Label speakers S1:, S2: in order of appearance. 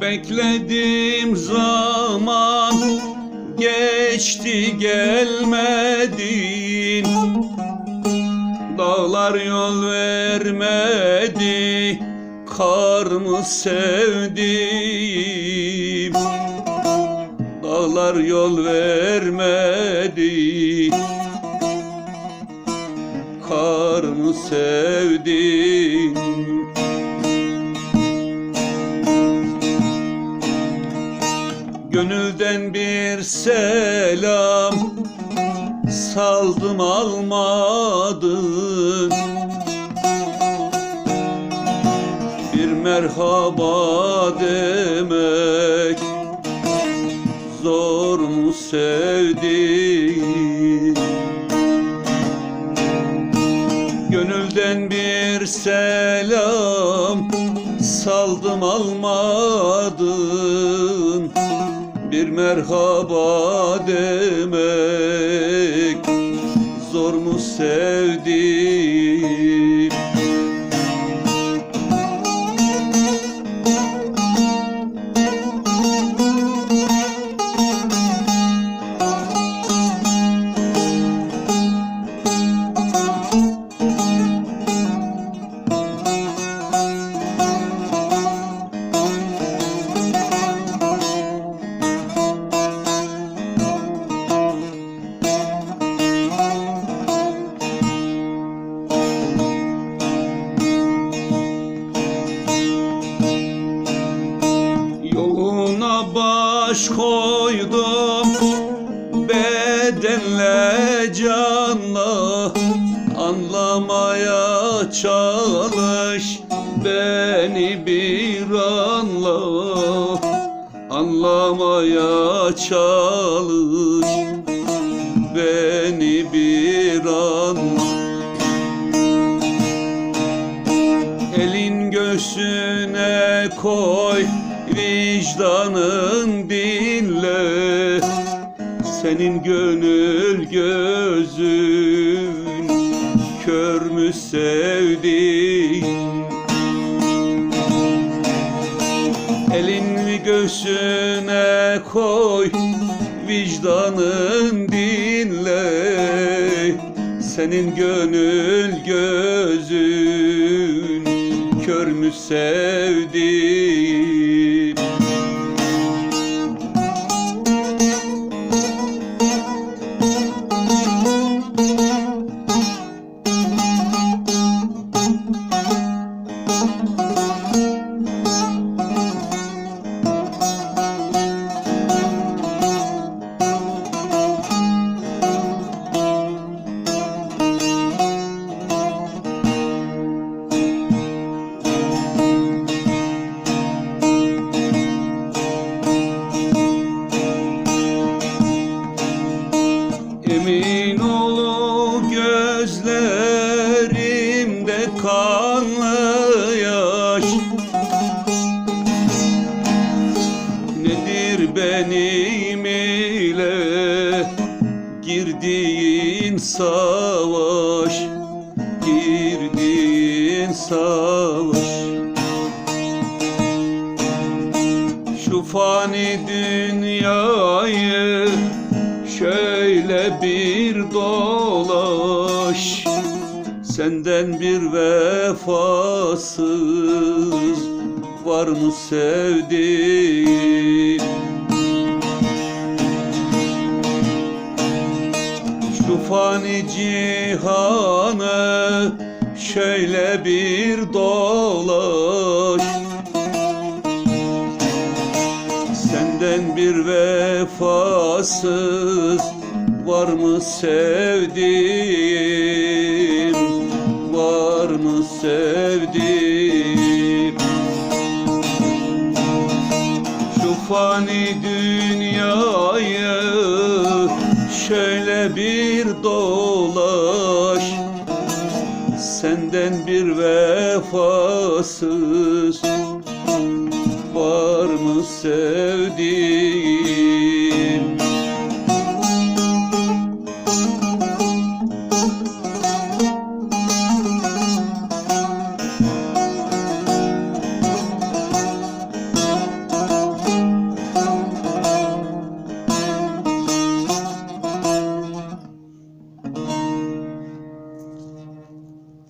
S1: Bekledim zaman geçti gelmedin. Dağlar yol vermedi Kar mı sevdim? Dağlar yol vermedi Kar mı sevdim Gönülden bir selam Saldım almadın Bir merhaba demek Zor mu sevdiğim? Gönülden bir selam saldım almadın Bir merhaba demek. Zor mu sevdiğim baş koydum bedenle canla Anlamaya çalış beni bir anla. Anlamaya çalış beni bir anla Elin göğsüne koy vicdanın dinle Senin gönül gözün kör mü sevdiğin? Elin göğsüne koy vicdanın dinle Senin gönül gözün kör mü sevdiğim benim ile girdiğin savaş Girdiğin savaş. Şu fani dünyayı şöyle bir dolaş Senden bir vefasız var mı sevdiğin Şu fani cihanı şöyle bir dolaş. Senden bir vefasız var mı sevdiğim? Var mı sevdiğim? Şu fani dünyayı şöyle bir dolaş. Senden bir vefasız. Var mı sevdiğim